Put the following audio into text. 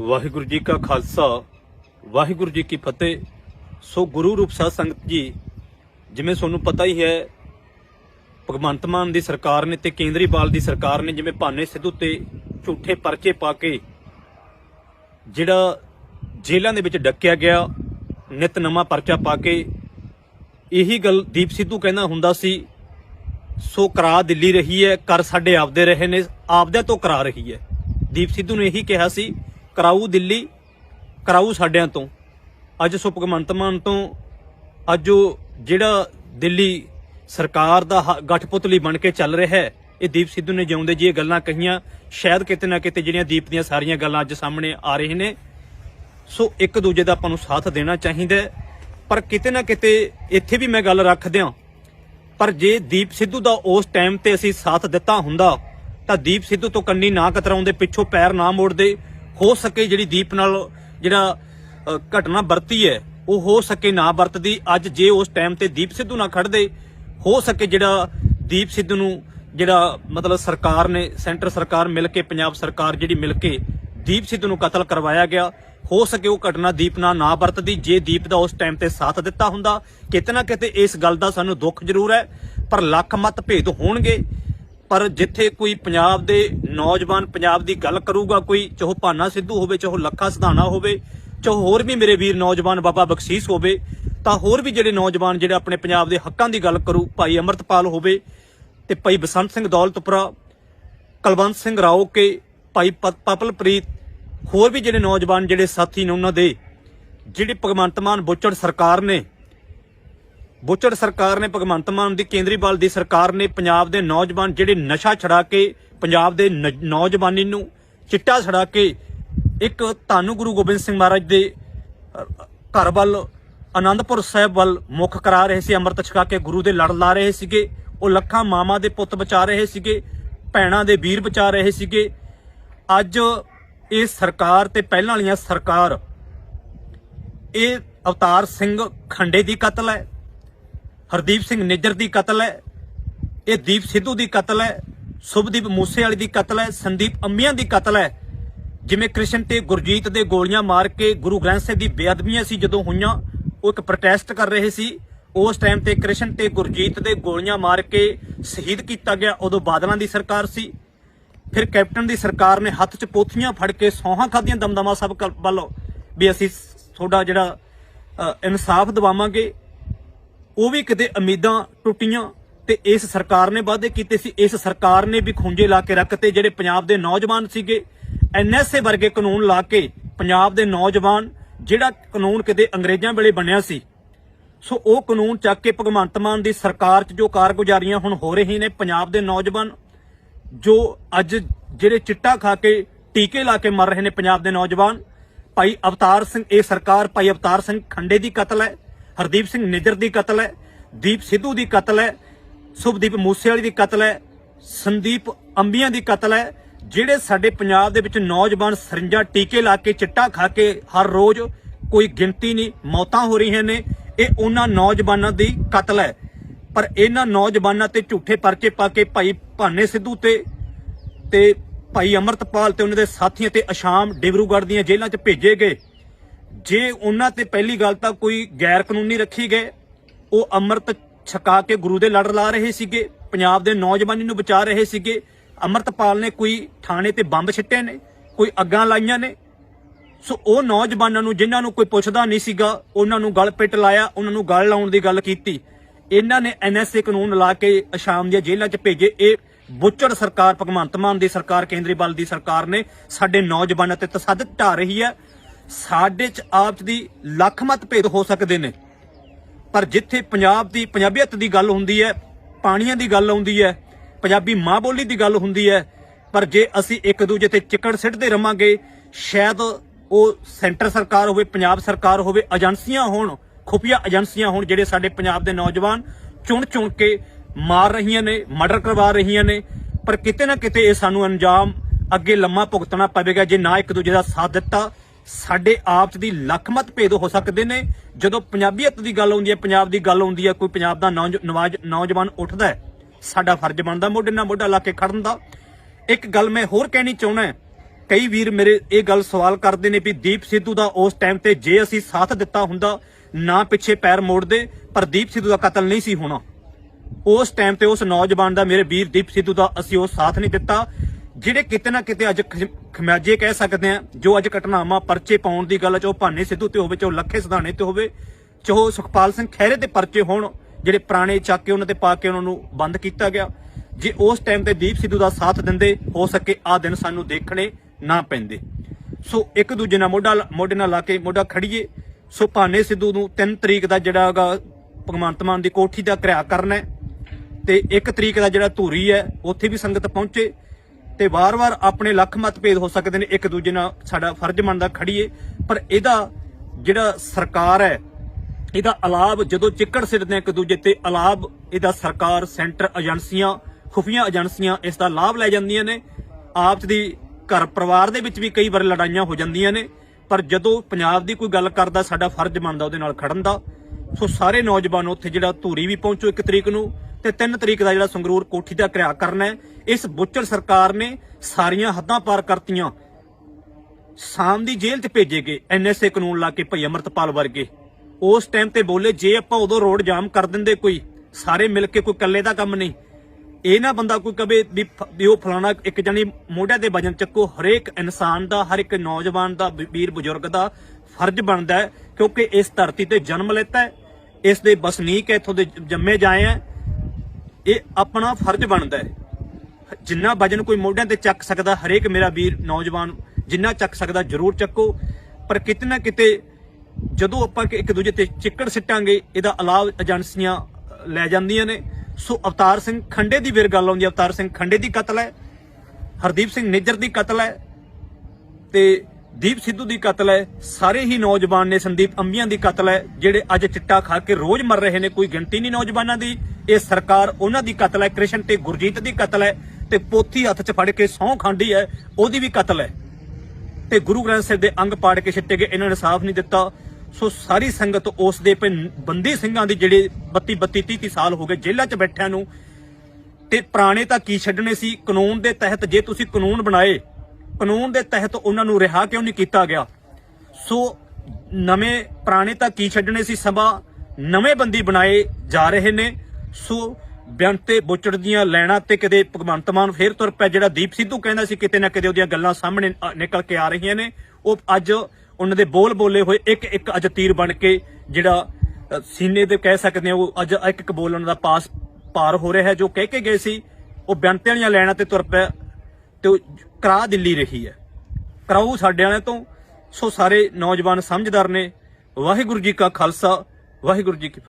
ਵਾਹਿਗੁਰੂ ਜੀ ਕਾ ਖਾਲਸਾ, ਵਾਹਿਗੁਰੂ ਜੀ ਕੀ ਫਤਿਹ। ਸੋ ਗੁਰੂ ਰੂਪ ਸਾਧ ਸੰਗਤ ਜੀ, ਜਿਵੇਂ ਤੁਹਾਨੂੰ ਪਤਾ ਹੀ ਹੈ, ਭਗਵੰਤ ਮਾਨ ਦੀ ਸਰਕਾਰ ਨੇ ਤੇ ਕੇਂਦਰੀਵਾਲ ਦੀ ਸਰਕਾਰ ਨੇ ਜਿਵੇਂ ਭਾਨੇ ਸਿੱਧੂ ਤੇ ਝੂਠੇ ਪਰਚੇ ਪਾ ਕੇ, ਜਿਹੜਾ ਜੇਲ੍ਹਾਂ ਦੇ ਵਿੱਚ ਡੱਕਿਆ ਗਿਆ, ਨਿਤ ਨਵਾਂ ਪਰਚਾ ਪਾ ਕੇ, ਇਹੀ ਗੱਲ ਦੀਪ ਸਿੱਧੂ ਕਹਿੰਦਾ ਹੁੰਦਾ ਸੀ, ਸੋ ਕਰਾ ਦਿੱਲੀ ਰਹੀ ਹੈ ਕਰ ਸਾਡੇ ਆਪਦੇ ਰਹੇ ਨੇ, ਆਪਦਿਆਂ ਤੋਂ ਕਰਾ ਰਹੀ ਹੈ। ਦੀਪ ਸਿੱਧੂ ਨੇ ਇਹੀ ਕਿਹਾ ਸੀ ਕਰਾਊ ਦਿੱਲੀ, ਕਰਾਊ ਸਾਡਿਆਂ ਤੋਂ। ਅੱਜ ਸੋ ਭਗਵੰਤ ਮਾਨ ਤੋਂ, ਅੱਜ ਉਹ ਜਿਹੜਾ ਦਿੱਲੀ ਸਰਕਾਰ ਦਾ ਹ- ਗੱਠਪੁਤਲੀ ਬਣ ਕੇ ਚੱਲ ਰਿਹਾ ਹੈ, ਇਹ ਦੀਪ ਸਿੱਧੂ ਨੇ ਜਿਉਂਦੇ ਜੀ ਇਹ ਗੱਲਾਂ ਕਹੀਆਂ। ਸ਼ਾਇਦ ਕਿਤੇ ਨਾ ਕਿਤੇ ਜਿਹੜੀਆਂ ਦੀਪ ਦੀਆਂ ਸਾਰੀਆਂ ਗੱਲਾਂ ਅੱਜ ਸਾਹਮਣੇ ਆ ਰਹੀਆਂ ਨੇ। ਸੋ ਇੱਕ ਦੂਜੇ ਦਾ ਆਪਾਂ ਨੂੰ ਸਾਥ ਦੇਣਾ ਚਾਹੀਦਾ ਪਰ ਕਿਤੇ ਨਾ ਕਿਤੇ ਇੱਥੇ ਵੀ ਮੈਂ ਗੱਲ ਰੱਖ ਦਿਆਂ ਪਰ ਜੇ ਦੀਪ ਸਿੱਧੂ ਦਾ ਉਸ ਟਾਈਮ ਤੇ ਅਸੀਂ ਸਾਥ ਦਿੱਤਾ ਹੁੰਦਾ, ਤਾਂ ਦੀਪ ਸਿੱਧੂ ਤੋਂ ਕੰਨੀ ਨਾ ਕਤਰਾਉਂਦੇ, ਪਿੱਛੋਂ ਪੈਰ ਨਾ ਮੋੜਦੇ। ਹੋ ਸਕੇ ਜਿਹੜੀ ਦੀਪ ਨਾਲ ਜਿਹੜਾ ਘਟਨਾ ਵਰਤੀ ਹੈ, ਉਹ ਹੋ ਸਕੇ ਨਾ ਵਰਤਦੀ। ਅੱਜ ਜੇ ਉਸ ਟਾਈਮ ਤੇ ਦੀਪ ਸਿੱਧੂ ਨਾ ਖੜਦੇ, ਹੋ ਸਕੇ ਜਿਹੜਾ ਦੀਪ ਸਿੱਧੂ ਨੂੰ ਜਿਹੜਾ ਮਤਲਬ ਸਰਕਾਰ ਨੇ, ਸੈਂਟਰ ਸਰਕਾਰ ਮਿਲ ਕੇ, ਪੰਜਾਬ ਸਰਕਾਰ ਜਿਹੜੀ ਮਿਲ ਕੇ ਦੀਪ ਸਿੱਧੂ ਨੂੰ ਕਤਲ ਕਰਵਾਇਆ ਗਿਆ, ਹੋ ਸਕੇ ਉਹ ਘਟਨਾ ਦੀਪ ਨਾਲ ਨਾ ਵਰਤਦੀ। ਜੇ ਦੀਪ ਦਾ ਉਸ ਟਾਈਮ ਤੇ ਸਾਥ ਦਿੱਤਾ ਹੁੰਦਾ, ਕਿਤੇ ਨਾ ਕਿਤੇ ਇਸ ਗੱਲ ਦਾ ਸਾਨੂੰ ਦੁੱਖ ਜ਼ਰੂਰ ਹੈ, ਪਰ ਲੱਖ ਮਤ ਭੇਦ ਹੋਣਗੇ। ਪਰ ਜਿੱਥੇ ਕੋਈ ਪੰਜਾਬ ਦੇ ਨੌਜਵਾਨ ਪੰਜਾਬ ਦੀ ਗੱਲ ਕਰੂਗਾ, ਕੋਈ ਚਾਹੋ ਭਾਨਾ ਸਿੱਧੂ ਹੋਵੇ, ਚਾਹੋ ਲੱਖਾ ਸਿਧਾਣਾ ਹੋਵੇ, ਚਾਹੋ ਹੋਰ ਵੀ ਮੇਰੇ ਵੀਰ ਨੌਜਵਾਨ ਬਾਬਾ ਬਖਸ਼ੀਸ਼ ਹੋਵੇ, ਤਾਂ ਹੋਰ ਵੀ ਜਿਹੜੇ ਨੌਜਵਾਨ ਜਿਹੜੇ ਆਪਣੇ ਪੰਜਾਬ ਦੇ ਹੱਕਾਂ ਦੀ ਗੱਲ ਕਰੂ, ਭਾਈ ਅਮਰਤਪਾਲ ਹੋਵੇ ਤੇ ਭਾਈ ਬਸੰਤ ਸਿੰਘ ਦੌਲਤਪੁਰਾ, ਕੁਲਵੰਤ ਸਿੰਘ ਰਾਓਕੇ ਭਾਈ ਪ- ਪਪਲਪ੍ਰੀਤ, ਹੋਰ ਵੀ ਜਿਹੜੇ ਨੌਜਵਾਨ ਜਿਹੜੇ ਸਾਥੀ ਨੇ ਉਹਨਾਂ ਦੇ, ਜਿਹੜੀ ਭਗਵੰਤ ਮਾਨ ਬੋਚੜ ਸਰਕਾਰ ਨੇ ਬੁੱਚੜ ਸਰਕਾਰ ਨੇ ਭਗਵੰਤ ਮਾਨ ਦੀ ਕੇਂਦਰੀਵਾਲ ਦੀ ਸਰਕਾਰ ਨੇ ਪੰਜਾਬ ਦੇ ਨੌਜਵਾਨ ਜਿਹੜੇ ਨਸ਼ਾ ਛੜਾ ਕੇ ਪੰਜਾਬ ਦੇ ਨ- ਨੌਜਵਾਨੀ ਨੂੰ ਚਿੱਟਾ ਛੜਾ ਕੇ ਇੱਕ ਧੰਨ ਗੁਰੂ ਗੋਬਿੰਦ ਸਿੰਘ ਮਹਾਰਾਜ ਦੇ ਘਰ ਵੱਲ ਆਨੰਦਪੁਰ ਸਾਹਿਬ ਵੱਲ ਮੁੱਖ ਕਰਾ ਰਹੇ ਸੀ, ਅੰਮ੍ਰਿਤ ਛਕਾ ਕੇ ਗੁਰੂ ਦੇ ਲੜ ਲਾ ਰਹੇ ਸੀਗੇ, ਉਹ ਲੱਖਾਂ ਮਾਮਾ ਦੇ ਪੁੱਤ ਬਚਾ ਰਹੇ ਸੀਗੇ, ਭੈਣਾਂ ਦੇ ਵੀਰ ਬਚਾ ਰਹੇ ਸੀਗੇ। ਅੱਜ ਇਹ ਸਰਕਾਰ ਤੇ ਪਹਿਲਾਂ ਵਾਲੀਆਂ ਸਰਕਾਰ, ਇਹ ਅਵਤਾਰ ਸਿੰਘ ਖੰਡੇ ਦੀ ਕਤਲ ਹੈ। ਹਰਦੀਪ ਸਿੰਘ ਨਿੱਜਰ ਦੀ ਕਤਲ ਹੈ, ਇਹ ਦੀਪ ਸਿੱਧੂ ਦੀ ਕਤਲ ਹੈ, ਸੁਭਦੀਪ ਮੂਸੇਵਾਲੀ ਦੀ ਕਤਲ ਹੈ, ਸੰਦੀਪ ਅੰਮੀਆਂ ਦੀ ਕਤਲ ਹੈ। ਜਿਵੇਂ ਕ੍ਰਿਸ਼ਨ ਤੇ ਗੁਰਜੀਤ ਦੇ ਗੋਲੀਆਂ ਮਾਰ ਕੇ ਗੁਰੂ ਗ੍ਰੰਥ ਸਾਹਿਬ ਦੀ ਬੇਅਦਬੀਆਂ ਸੀ ਜਦੋਂ ਹੋਈਆਂ, ਉਹ ਇੱਕ ਪ੍ਰੋਟੈਸਟ ਕਰ ਰਹੇ ਸੀ। ਉਸ ਟਾਈਮ ਤੇ ਕ੍ਰਿਸ਼ਨ ਤੇ ਗੁਰਜੀਤ ਦੇ ਗੋਲੀਆਂ ਮਾਰ ਕੇ ਸ਼ਹੀਦ ਕੀਤਾ ਗਿਆ, ਉਦੋਂ ਬਾਦਲਾਂ ਦੀ ਸਰਕਾਰ ਸੀ। ਫਿਰ ਕੈਪਟਨ ਦੀ ਸਰਕਾਰ ਨੇ ਹੱਥ 'ਚ ਪੋਥੀਆਂ ਫੜ ਕੇ ਸੌਹਾਂ ਖਾਦੀਆਂ ਦਮਦਮਾ ਸਭ ਕਲ- ਵੱਲੋਂ। ਵੀ ਅਸੀਂ ਤੁਹਾਡਾ ਜਿਹੜਾ ਇਨਸਾਫ ਦਿਵਾਵਾਂਗੇ। ਉਹ ਵੀ ਕਿਤੇ ਉਮੀਦਾਂ ਟੁੱਟੀਆਂ ਤੇ ਇਸ ਸਰਕਾਰ ਨੇ ਵਾਅਦੇ ਕੀਤੇ ਸੀ। ਇਸ ਸਰਕਾਰ ਨੇ ਵੀ ਖੁੰਝੇ ਲਾ ਕੇ ਰੱਖਤੇ ਜਿਹੜੇ ਪੰਜਾਬ ਦੇ ਨੌਜਵਾਨ ਸੀਗੇ। ਐਨਐਸਏ ਵਰਗੇ ਕਾਨੂੰਨ ਲਾ ਕੇ ਪੰਜਾਬ ਦੇ ਨੌਜਵਾਨ ਜਿਹੜਾ ਕਾਨੂੰਨ ਕਿਤੇ ਅੰਗਰੇਜ਼ਾਂ ਵੇਲੇ ਬਣਿਆ ਸੀ। ਸੋ ਉਹ ਕਾਨੂੰਨ ਚੱਕ ਕੇ ਭਗਵੰਤ ਮਾਨ ਦੀ ਸਰਕਾਰ 'ਚ ਜੋ ਕਾਰਗੁਜ਼ਾਰੀਆਂ ਹੁਣ ਹੋ ਰਹੀ ਨੇ ਪੰਜਾਬ ਦੇ ਨੌਜਵਾਨ, ਜੋ ਅੱਜ ਜਿਹੜੇ ਚਿੱਟਾ ਖਾ ਕੇ ਟੀਕੇ ਲਾ ਕੇ ਮਰ ਰਹੇ ਨੇ ਪੰਜਾਬ ਦੇ ਨੌਜਵਾਨ, ਭਾਈ ਅਵਤਾਰ ਸਿੰਘ, ਇਹ ਸਰਕਾਰ ਭਾਈ ਅਵਤਾਰ ਸਿੰਘ ਖੰਡੇ ਦੀ ਕਤਲ ਹੈ। ਹਰਦੀਪ ਸਿੰਘ ਨਿੱਜਰ ਦੀ ਕਤਲ ਹੈ, ਦੀਪ ਸਿੱਧੂ ਦੀ ਕਤਲ ਹੈ ਸੁਭਦੀਪ ਮੂਸੇਵਾਲੀ ਦੀ ਕਤਲ ਹੈ, ਸੰਦੀਪ ਅੰਬੀਆਂ ਦੀ ਕਤਲ ਹੈ, ਜਿਹੜੇ ਸਾਡੇ ਪੰਜਾਬ ਦੇ ਵਿੱਚ ਨੌਜਵਾਨ ਸਰਿੰਜਾ ਟੀਕੇ ਲਾ ਕੇ, ਚਿੱਟਾ ਖਾ ਕੇ ਹਰ ਰੋਜ਼ ਕੋਈ ਗਿਣਤੀ ਨਹੀਂ, ਮੌਤਾਂ ਹੋ ਰਹੀਆਂ ਨੇ, ਇਹ ਉਹਨਾਂ ਨੌਜਵਾਨਾਂ ਦੀ ਕਤਲ ਹੈ। ਪਰ ਇਹਨਾਂ ਨੌਜਵਾਨਾਂ ਤੇ ਝੂਠੇ ਪਰਚੇ ਪਾ ਕੇ ਭਾਈ ਭਾਨੇ ਸਿੱਧੂ ਤੇ ਤੇ ਭਾਈ ਅਮਰਤਪਾਲ ਤੇ ਉਹਨਾਂ ਦੇ ਸਾਥੀਆਂ ਤੇ ਅਸ਼ਾਮ ਡਿਬਰੂਗੜ੍ਹ ਦੀਆਂ ਜੇਲ੍ਹਾਂ 'ਚ ਭੇਜੇ ਗਏ। ਜੇ ਉਹਨਾਂ ਤੇ ਪਹਿਲੀ ਗੱਲ ਤਾਂ ਕੋਈ ਗੈਰ ਕਾਨੂੰਨੀ ਰੱਖੀ ਗਏ, ਉਹ ਅੰਮ੍ਰਿਤ ਛਕਾ ਕੇ ਗੁਰੂ ਦੇ ਲੜ ਲਾ ਰਹੇ ਸੀਗੇ, ਪੰਜਾਬ ਦੇ ਨੌਜਵਾਨੀ ਨੂੰ ਬਚਾ ਰਹੇ ਸੀਗੇ, ਅਮਰਤਪਾਲ ਨੇ ਕੋਈ ਥਾਣੇ ਤੇ ਬੰਬ ਛਿੱਟੇ ਨੇ, ਕੋਈ ਅੱਗਾਂ ਲਾਈਆਂ ਨੇ। ਸੋ ਉਹ ਨੌਜਵਾਨਾਂ ਨੂੰ, ਜਿਨ੍ਹਾਂ ਨੂੰ ਕੋਈ ਪੁੱਛਦਾ ਨਹੀਂ ਸੀਗਾ, ਉਹਨਾਂ ਨੂੰ ਗਲ ਪਿੱਟ ਲਾਇਆ, ਉਹਨਾਂ ਨੂੰ ਗਲ ਲਾਉਣ ਦੀ ਗੱਲ ਕੀਤੀ। ਇਹਨਾਂ ਨੇ ਐਨਐਸਏ ਕਾਨੂੰਨ ਲਾ ਕੇ ਅਸ਼ਾਮ ਦੀਆਂ ਜੇਲ੍ਹਾਂ 'ਚ ਭੇਜੇ। ਇਹ ਬੁੱਚੜ ਸਰਕਾਰ, ਭਗਵੰਤ ਮਾਨ ਦੀ ਸਰਕਾਰ ਕੇਂਦਰੀਵਾਲ ਦੀ ਸਰਕਾਰ ਨੇ ਸਾਡੇ ਨੌਜਵਾਨਾਂ ਤੇ ਤਸੱਦਦ ਢਾ ਰਹੀ ਹੈ। ਸਾਡੇ 'ਚ ਆਪ ਦੀ ਲੱਖ ਮਤ ਭੇਦ ਹੋ ਸਕਦੇ ਨੇ। ਪਰ ਜਿੱਥੇ ਪੰਜਾਬ ਦੀ ਪੰਜਾਬੀਅਤ ਦੀ ਗੱਲ ਹੁੰਦੀ ਹੈ, ਪਾਣੀਆਂ ਦੀ ਗੱਲ ਆਉਂਦੀ ਹੈ, ਪੰਜਾਬੀ ਮਾਂ ਬੋਲੀ ਦੀ ਗੱਲ ਹੁੰਦੀ ਹੈ, ਪਰ ਜੇ ਅਸੀਂ ਇੱਕ ਦੂਜੇ ਤੇ ਚਿੱਕੜ ਸਿੱਟਦੇ ਰਵਾਂਗੇ, ਸ਼ਾਇਦ ਉਹ ਸੈਂਟਰ ਸਰਕਾਰ ਹੋਵੇ, ਪੰਜਾਬ ਸਰਕਾਰ ਹੋਵੇ, ਏਜੰਸੀਆਂ ਹੋਣ, ਖੁਫੀਆ ਏਜੰਸੀਆਂ ਹੋਣ, ਜਿਹੜੇ ਸਾਡੇ ਪੰਜਾਬ ਦੇ ਨੌਜਵਾਨ ਚੁਣ ਚੁਣ ਕੇ ਮਾਰ ਰਹੀਆਂ ਨੇ, ਮਰਡਰ ਕਰਵਾ ਰਹੀਆਂ ਨੇ, ਪਰ ਕਿਤੇ ਨਾ ਕਿਤੇ ਇਹ ਸਾਨੂੰ ਅੰਜਾਮ ਅੱਗੇ ਲੰਮਾ ਭੁਗਤਣਾ ਪਵੇਗਾ, ਜੇ ਨਾ ਇੱਕ ਦੂਜੇ ਦਾ ਸਾਥ ਦਿੱਤਾ ਸਾਡੇ ਆਪ 'ਚ ਦੀ ਲੱਖ ਮਤ ਭੇਦ ਹੋ ਸਕਦੇ ਨੇ। ਜਦੋਂ ਪੰਜਾਬੀਅਤ ਦੀ ਗੱਲ ਆਉਂਦੀ ਹੈ, ਪੰਜਾਬ ਦੀ ਗੱਲ ਆਉਂਦੀ ਹੈ, ਕੋਈ ਪੰਜਾਬ ਦਾ ਨੌਜਵਾਨ ਉੱਠਦਾ ਹੈ, ਸਾਡਾ ਫਰਜ਼ ਬਣਦਾ ਮੋਢੇ ਨਾਲ ਮੋਢਾ ਲਾ ਕੇ ਖੜਨ ਦਾ। ਇੱਕ ਗੱਲ ਮੈਂ ਹੋਰ ਕਹਿਣੀ ਚਾਹੁੰਦਾ ਕਈ ਵੀਰ ਮੇਰੇ ਇਹ ਗੱਲ ਸਵਾਲ ਕਰਦੇ ਨੇ ਵੀ ਦੀਪ ਸਿੱਧੂ ਦਾ ਉਸ ਟਾਈਮ ਤੇ ਜੇ ਅਸੀਂ ਸਾਥ ਦਿੱਤਾ ਹੁੰਦਾ, ਨਾ ਪਿੱਛੇ ਪੈਰ ਮੋੜਦੇ, ਪਰ ਦੀਪ ਸਿੱਧੂ ਦਾ ਕਤਲ ਨਹੀਂ ਸੀ ਹੋਣਾ। ਉਸ ਟਾਈਮ ਤੇ ਉਸ ਨੌਜਵਾਨ ਦਾ ਮੇਰੇ ਵੀਰ ਦੀਪ ਸਿੱਧੂ ਦਾ ਅਸੀਂ ਉਹ ਸਾਥ ਨਹੀਂ ਦਿੱਤਾ। ਜਿਹੜੇ ਕਿਤੇ ਨਾ ਕਿਤੇ ਅੱਜ ਖਮਿਆਜੇ ਕਹਿ ਸਕਦੇ ਆ, ਜੋ ਅੱਜ ਘਟਨਾਵਾਂ ਪਰਚੇ ਪਾਉਣ ਦੀ ਗੱਲ ਚਾਹੋ ਭਾਨੇ ਸਿੱਧੂ ਤੇ ਹੋਵੇ, ਚਾਹੋ ਲੱਖੇ ਸਧਾਣੇ ਤੇ ਹੋਵੇ, ਚਾਹੋ ਸੁਖਪਾਲ ਸਿੰਘ ਖਹਿਰੇ ਤੇ ਪਰਚੇ ਹੋਣ, ਜਿਹੜੇ ਪੁਰਾਣੇ ਚੱਕ ਕੇ ਉਹਨਾਂ ਤੇ ਪਾ ਕੇ ਉਹਨਾਂ ਨੂੰ ਬੰਦ ਕੀਤਾ ਗਿਆ। ਜੇ ਉਸ ਟਾਈਮ ਤੇ ਦੀਪ ਸਿੱਧੂ ਦਾ ਸਾਥ ਦਿੰਦੇ, ਹੋ ਸਕੇ ਆ ਦਿਨ ਸਾਨੂੰ ਦੇਖਣੇ ਨਾ ਪੈਂਦੇ। ਸੋ ਇੱਕ ਦੂਜੇ ਨਾਲ ਮੋਢਾ ਮੋਢੇ ਨਾਲ ਲਾ ਕੇ ਮੋਢਾ ਖੜੀਏ। ਸੋ ਭਾਨੇ ਸਿੱਧੂ ਨੂੰ 3 ਤਰੀਕ ਦਾ ਜਿਹੜਾ ਹੈਗਾ ਭਗਵੰਤ ਮਾਨ ਦੀ ਕੋਠੀ ਦਾ ਕਿਰਾਇਆ ਕਰਨਾ ਹੈ। ਤੇ 1 ਤਰੀਕ ਦਾ ਜਿਹੜਾ ਧੂਰੀ ਹੈ, ਉੱਥੇ ਵੀ ਸੰਗਤ ਪਹੁੰਚੇ। ਤੇ ਵਾਰ-ਵਾਰ ਆਪਣੇ ਲੱਖ ਮਤਭੇਦ ਹੋ ਸਕਦੇ ਨੇ, ਇੱਕ ਦੂਜੇ ਨਾਲ ਸਾਡਾ ਫਰਜ਼ ਬਣਦਾ ਖੜੀਏ ਪਰ ਇਹਦਾ ਜਿਹੜਾ ਸਰਕਾਰ ਹੈ, ਇਹਦਾ ਅਲਾਬ ਜਦੋਂ ਚਿੱਕੜ ਸਿੱਟਦੇ ਇੱਕ ਦੂਜੇ ਤੇ ਅਲਾਭ ਇਹਦਾ ਸਰਕਾਰ, ਸੈਂਟਰ, ਏਜੰਸੀਆਂ, ਖੁਫੀਆਂ ਏਜੰਸੀਆਂ ਇਸ ਦਾ ਲਾਭ ਲੈ ਜਾਂਦੀਆਂ ਨੇ। ਆਪਸ ਦੀ ਘਰ ਪਰਿਵਾਰ ਦੇ ਵਿੱਚ ਵੀ ਕਈ ਵਾਰ ਲੜਾਈਆਂ ਹੋ ਜਾਂਦੀਆਂ ਨੇ। ਪਰ ਜਦੋਂ ਪੰਜਾਬ ਦੀ ਕੋਈ ਗੱਲ ਕਰਦਾ, ਸਾਡਾ ਫਰਜ਼ ਬਣਦਾ ਉਹਦੇ ਨਾਲ ਖੜਨ ਦਾ। ਸੋ ਸਾਰੇ ਨੌਜਵਾਨ ਉੱਥੇ ਜਿਹੜਾ ਧੂਰੀ ਵੀ ਪਹੁੰਚੋ ਇੱਕ ਤਰੀਕ ਨੂੰ। ਤੇ 3 ਤਰੀਕ ਦਾ ਜਿਹੜਾ ਸੰਗਰੂਰ ਕੋਠੀ ਦਾ ਕਿਰਿਆ ਕਰਨਾ ਹੈ ਇਸ ਬੁੱਚਰ ਸਰਕਾਰ ਨੇ ਸਾਰੀਆਂ ਹੱਦਾਂ ਪਾਰ ਕਰਤੀਆਂ। ਸ਼ਾਮ ਦੀ ਜੇਲ੍ਹ 'ਚ ਭੇਜੇ ਗਏ ਐਨਐਸਏ ਕਾਨੂੰਨ ਲਾ ਕੇ ਭਈ ਅਮਰਤਪਾਲ ਵਰਗੇ। ਉਸ ਟਾਈਮ ਤੇ ਬੋਲੇ ਜੇ ਆਪਾਂ ਉਦੋਂ ਰੋਡ ਜਾਮ ਕਰ ਦਿੰਦੇ ਕੋਈ ਸਾਰੇ ਮਿਲ ਕੇ ਕੋਈ ਇਕੱਲੇ ਦਾ ਕੰਮ ਨਹੀਂ। ਇਹ ਨਾ ਬੰਦਾ ਕੋਈ ਕਵੇ ਵੀ ਉਹ ਫਲਾਣਾ ਇੱਕ ਜਣੀ ਮੋਢੇ ਤੇ ਵਜਨ ਚੱਕੋ ਹਰੇਕ ਇਨਸਾਨ ਦਾ ਹਰ ਇੱਕ ਨੌਜਵਾਨ ਦਾ ਵੀਰ ਬਜ਼ੁਰਗ ਦਾ ਫਰਜ਼ ਬਣਦਾ ਕਿਉਂਕਿ ਇਸ ਧਰਤੀ ਤੇ ਜਨਮ ਲੈਤਾ ਹੈ ਇਸ ਦੇ ਵਸਨੀਕ ਹੈ, ਇੱਥੋਂ ਦੇ ਜੰਮੇ ਜਾਏ ਆ ਇਹ ਆਪਣਾ ਫਰਜ਼ ਬਣਦਾ ਹੈ। ਜਿੰਨਾ ਵਜਨ ਕੋਈ ਮੋਢਿਆਂ ਤੇ ਚੱਕ ਸਕਦਾ ਹਰੇਕ ਮੇਰਾ ਵੀਰ ਨੌਜਵਾਨ ਜਿੰਨਾ ਚੱਕ ਸਕਦਾ ਜ਼ਰੂਰ ਚੱਕੋ। ਪਰ ਕਿਤੇ ਨਾ ਕਿਤੇ ਜਦੋਂ ਆਪਾਂ ਕਿ ਇੱਕ ਦੂਜੇ ਤੇ ਚਿੱਕੜ ਸਿੱਟਾਂਗੇ ਇਹਦਾ ਅਲਾਵ ਏਜੰਸੀਆਂ ਲੈ ਜਾਂਦੀਆਂ ਨੇ। ਸੋ ਅਵਤਾਰ ਸਿੰਘ ਖੰਡੇ ਦੀ ਵੀਰ ਗੱਲ ਆਉਂਦੀ ਹੈ, ਅਵਤਾਰ ਸਿੰਘ ਖੰਡੇ ਦੀ ਕਤਲ ਹੈ ਹਰਦੀਪ ਸਿੰਘ ਨਿੱਜਰ ਦੀ ਕਤਲ ਹੈ ਤੇ ਦੀਪ ਸਿੱਧੂ ਦੀ ਕਤਲ ਹੈ ਸਾਰੇ ਹੀ ਨੌਜਵਾਨ ਨੇ ਸੰਦੀਪ ਅੰਬੀਆਂ ਦੀ ਕਤਲ ਹੈ ਜਿਹੜੇ ਅੱਜ ਚਿੱਟਾ ਖਾ ਕੇ ਰੋਜ਼ ਮਰ ਰਹੇ ਨੇ। ਕੋਈ ਗਿਣਤੀ ਨਹੀਂ ਨੌਜਵਾਨਾਂ ਦੀ। ਇਹ ਸਰਕਾਰ ਉਹਨਾਂ ਦੀ ਕਤਲ ਹੈ, ਕ੍ਰਿਸ਼ਨ ਤੇ ਗੁਰਜੀਤ ਦੀ ਕਤਲ ਹੈ ਤੇ ਪੋਥੀ ਹੱਥ 'ਚ ਫੜ ਕੇ ਸਹੁੰ ਖਾਂਡੀ ਹੈ, ਉਹਦੀ ਵੀ ਕਤਲ ਹੈ। ਤੇ ਗੁਰੂ ਗ੍ਰੰਥ ਸਾਹਿਬ ਦੇ ਅੰਗ ਪਾੜ ਕੇ ਛਿੱਟੇ ਗਏ, ਇਹਨਾਂ ਨੇ ਸਾਫ਼ ਨਹੀਂ ਦਿੱਤਾ। ਸੋ ਸਾਰੀ ਸੰਗਤ ਉਸ ਦੇ ਬੰਦੀ ਸਿੰਘਾਂ ਦੀ ਜਿਹੜੇ 32 32 30 ਸਾਲ ਹੋ ਗਏ ਜੇਲ੍ਹਾਂ 'ਚ ਬੈਠਿਆਂ ਨੂੰ, ਤੇ ਪੁਰਾਣੇ ਤਾਂ ਕੀ ਛੱਡਣੇ ਸੀ? ਕਾਨੂੰਨ ਦੇ ਤਹਿਤ ਜੇ ਤੁਸੀਂ ਕਾਨੂੰਨ ਬਣਾਏ, ਕਾਨੂੰਨ ਦੇ ਤਹਿਤ ਉਹਨਾਂ ਨੂੰ ਰਿਹਾ ਕਿਉਂ ਨਹੀਂ ਕੀਤਾ ਗਿਆ? ਸੋ ਨਵੇਂ ਪੁਰਾਣੇ ਤਾਂ ਕੀ ਛੱਡਣੇ ਸੀ? ਸਭਾ ਨਵੇਂ ਬੰਦੀ ਬਣਾਏ ਜਾ ਰਹੇ ਨੇ। ਸੋ ਬੇਅੰਤੇ ਬੁੱਚੜ ਦੀਆਂ ਲੈਣਾ ਤੇ ਕਿਤੇ ਭਗਵੰਤ ਮਾਨ ਫੇਰ ਤੁਰ ਪਿਆ ਜਿਹੜਾ ਦੀਪ ਸਿੱਧੂ ਕਹਿੰਦਾ ਸੀ ਕਿਤੇ ਨਾ ਕਿਤੇ ਉਹਦੀਆਂ ਗੱਲਾਂ ਸਾਹਮਣੇ ਆ- ਨਿਕਲ ਕੇ ਆ ਰਹੀਆਂ ਨੇ। ਉਹ ਅੱਜ ਉਹਨਾਂ ਦੇ ਬੋਲ ਬੋਲੇ ਹੋਏ ਇੱਕ ਇੱਕ ਅੱਜ ਤੀਰ ਬਣ ਕੇ ਜਿਹੜਾ ਅ, ਸੀਨੇ ਤੇ ਕਹਿ ਸਕਦੇ ਹਾਂ ਉਹ ਅੱਜ ਇੱਕ ਇੱਕ ਬੋਲ ਉਹਨਾਂ ਦਾ ਪਾਸ ਪਾਰ ਹੋ ਰਿਹਾ ਹੈ ਜੋ ਕਹਿ ਕੇ ਗਏ ਸੀ ਉਹ ਬਿਆੰਤੇ ਵਾਲੀਆਂ ਲੈਣਾ ਤੇ ਤੁਰ ਪਿਆ ਤੇ ਉਹ ਕਰਾ ਦਿੱਲੀ ਰਹੀ ਹੈ। ਕਰਾਊ ਸਾਡੇ ਵਾਲਿਆਂ ਤੋਂ। ਸੋ ਸਾਰੇ ਨੌਜਵਾਨ ਸਮਝਦਾਰ ਨੇ ਵਾਹਿਗੁਰੂ ਜੀ ਕਾ ਖਾਲਸਾ ਵਾਹਿਗੁਰੂ ਜੀ ਕੀ ਫਤਿਹ